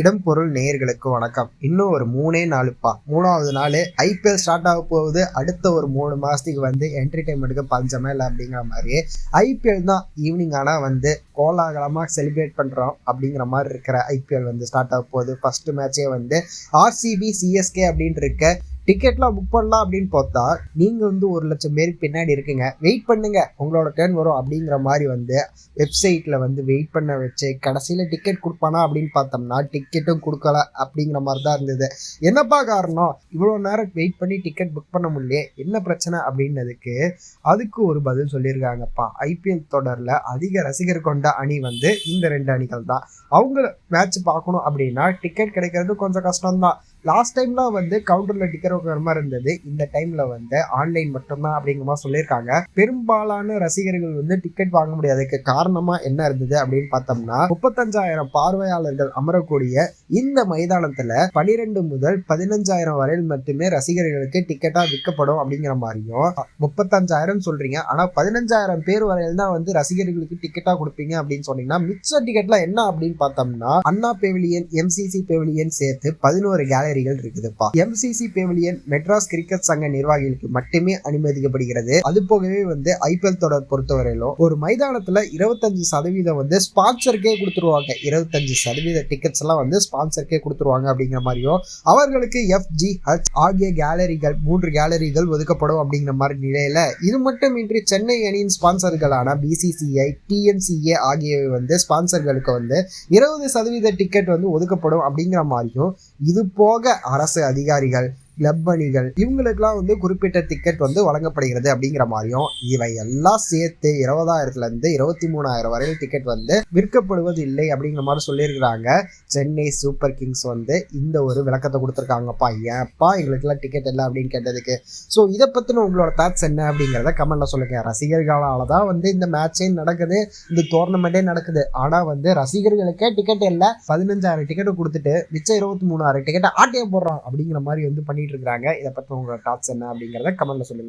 இடம் பொருள் நேயர்களுக்கு வணக்கம். இன்னும் ஒரு மூணே நாளுப்பா மூணாவது நாள் ஐபிஎல் ஸ்டார்ட் ஆக போகுது. அடுத்த ஒரு மூணு மாதத்துக்கு வந்து என்டர்டைன்மெண்ட்டுக்கு பஞ்சமே இல்லை அப்படிங்கிற மாதிரி ஐபிஎல் தான் ஈவினிங் ஆனால் வந்து கோலாகலமாக செலிப்ரேட் பண்ணுறோம் அப்படிங்கிற மாதிரி இருக்கிற ஐபிஎல் வந்து ஸ்டார்ட் ஆக போகுது. ஃபஸ்ட்டு மேட்சே வந்து ஆர்சிபி சிஎஸ்கே அப்படின்னு இருக்க டிக்கெட்லாம் புக் பண்ணலாம் அப்படின்னு பார்த்தா நீங்கள் வந்து ஒரு லட்சம் பேருக்கு பின்னாடி இருக்குங்க. வெயிட் பண்ணுங்க. உங்களோட டேர்ன் வரும் அப்படிங்கிற மாதிரி வந்து வெப்சைட்டில் வந்து வெயிட் பண்ண வச்சு கடைசியில் டிக்கெட் கொடுப்பானா அப்படின்னு பார்த்தோம்னா டிக்கெட்டும் கொடுக்கல அப்படிங்கிற மாதிரி தான் இருந்தது. என்னப்பா காரணம்? இவ்வளோ நேரம் வெயிட் பண்ணி டிக்கெட் புக் பண்ண முடியல என்ன பிரச்சனை அப்படின்னதுக்கு அதுக்கு ஒரு பதில் சொல்லியிருக்காங்கப்பா. ஐபிஎல் தொடரில் அதிக ரசிகர் கொண்ட அணி வந்து இந்த ரெண்டு அணிகள் தான். அவங்க மேட்ச் பார்க்கணும் அப்படின்னா டிக்கெட் கிடைக்கிறது கொஞ்சம் கஷ்டம்தான். லாஸ்ட் டைம்லாம் வந்து கவுண்டரில் டிக்கெட் வைக்கிற மாதிரி இருந்தது. இந்த டைமில் வந்து ஆன்லைன் மட்டும்தான் அப்படிங்கிற மாதிரி சொல்லியிருக்காங்க. பெரும்பாலான ரசிகர்கள் வந்து டிக்கெட் வாங்க முடியாததுக்கு காரணமாக என்ன இருந்தது அப்படின்னு பார்த்தோம்னா முப்பத்தஞ்சாயிரம் பார்வையாளர்கள் அமரக்கூடிய இந்த மைதானத்தில் பனிரெண்டு முதல் பதினஞ்சாயிரம் வரையில் மட்டுமே ரசிகர்களுக்கு டிக்கெட்டாக விற்கப்படும் அப்படிங்கிற மாதிரியும் முப்பத்தஞ்சாயிரம் சொல்றீங்க. ஆனால் பதினஞ்சாயிரம் பேர் வரையில் தான் வந்து ரசிகர்களுக்கு டிக்கெட்டாக கொடுப்பீங்க அப்படின்னு சொன்னீங்கன்னா மிச்ச டிக்கெட்லாம் என்ன அப்படின்னு பார்த்தோம்னா அண்ணா பெவிலியன் எம்சிசி பெவிலியன் சேர்த்து பதினோரு கேலரி அதிகாரிகள் இருக்குதுப்பா. எம்சிசி பெவிலியன் மெட்ராஸ் கிரிக்கெட் சங்க நிர்வாகிகளுக்கு மட்டுமே அனுமதிக்கப்படுகிறது. அது போகவே வந்து ஐபிஎல் தொடர் பொறுத்தவரையிலும் ஒரு மைதானத்துல இருபத்தஞ்சு சதவீதம் வந்து ஸ்பான்சருக்கே கொடுத்துருவாங்க. இருபத்தஞ்சு சதவீத டிக்கெட்ஸ் எல்லாம் வந்து ஸ்பான்சருக்கே கொடுத்துருவாங்க அப்படிங்கிற மாதிரியும் அவர்களுக்கு எஃப்ஜிஹெச் ஆகிய கேலரிகள் மூன்று கேலரிகள் ஒதுக்கப்படும் அப்படிங்கிற மாதிரி நிலையில இது மட்டுமின்றி சென்னை அணியின் ஸ்பான்சர்களான பிசிசிஐ டிஎன்சிஏ ஆகியவை வந்து ஸ்பான்சர்களுக்கு வந்து இருபது சதவீத டிக்கெட் வந்து ஒதுக்கப்படும் அப்படிங்கிற மாதிரியும் இது போக அரசு அதிகாரிகள் கிளப் அணிகள் இவங்களுக்கெல்லாம் வந்து குறிப்பிட்ட டிக்கெட் வந்து வழங்கப்படுகிறது அப்படிங்கிற மாதிரியும் இவை எல்லாம் சேர்த்து இருபதாயிரத்துல இருந்து இருபத்தி மூணாயிரம் வரையில் டிக்கெட் வந்து விற்கப்படுவது இல்லை அப்படிங்கிற மாதிரி சொல்லியிருக்கிறாங்க. சென்னை சூப்பர் கிங்ஸ் வந்து இந்த ஒரு விளக்கத்தை கொடுத்துருக்காங்கப்பா. ஏன்ப்பா எங்களுக்குலாம் டிக்கெட் இல்லை அப்படின்னு கேட்டதுக்கு? ஸோ இதை பற்றின உங்களோட தாட்ஸ் என்ன அப்படிங்கிறத கமெண்ட்ல சொல்லுங்க. ரசிகர்களால் தான் வந்து இந்த மேட்சே நடக்குது இந்த டோர்னமெண்ட்டே நடக்குது. ஆனால் வந்து ரசிகர்களுக்கே டிக்கெட் இல்லை. பதினஞ்சாயிரம் டிக்கெட் கொடுத்துட்டு மிச்சம் இருபத்தி மூணாயிரம் டிக்கெட்டை ஆட்டையே போடுறோம் அப்படிங்கிற மாதிரி வந்து பண்ணிட்டு இருக்காங்க இதை பற்றி உங்களோட தாட்ஸ் என்ன அப்படிங்கிறத கமெண்ட்ல சொல்லுங்க.